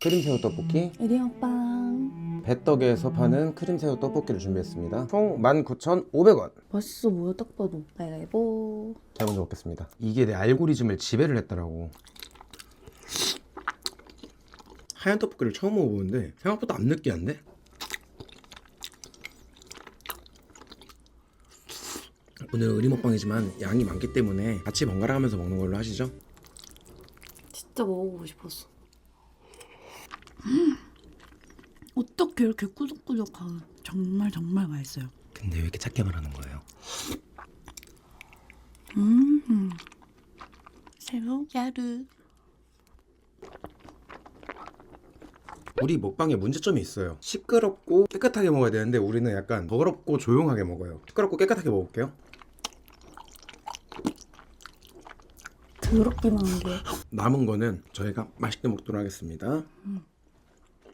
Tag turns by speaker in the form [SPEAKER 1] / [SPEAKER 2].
[SPEAKER 1] 크림새우 떡볶이,
[SPEAKER 2] 에리어빵
[SPEAKER 1] 배떡에서 파는 크림새우 떡볶이를 준비했습니다. 총 19,500원.
[SPEAKER 2] 맛있어 보여 딱 봐도 가위바위보
[SPEAKER 1] 자, 먼저 먹겠습니다. 이게 내 알고리즘을 지배를 했더라고. 하얀 떡볶이를 처음 먹어보는데 생각보다 안 느끼한데? 오늘 의리 먹방이지만 양이 많기 때문에 같이 번갈아 가면서 먹는 걸로 하시죠.
[SPEAKER 2] 진짜 먹어보고 싶었어
[SPEAKER 3] 어떻게 이렇게 꾸덕꾸덕하고 정말 정말 맛있어요.
[SPEAKER 1] 근데 왜 이렇게 작게 말하는 거예요?
[SPEAKER 3] 음, 새우 야르.
[SPEAKER 1] 우리 먹방에 문제점이 있어요. 시끄럽고 깨끗하게 먹어야 되는데 우리는 약간 더럽고 조용하게 먹어요. 시끄럽고 깨끗하게 먹을게요.
[SPEAKER 2] 더럽기만 한 게
[SPEAKER 1] 남은 거는 저희가 맛있게 먹도록 하겠습니다.
[SPEAKER 3] 음.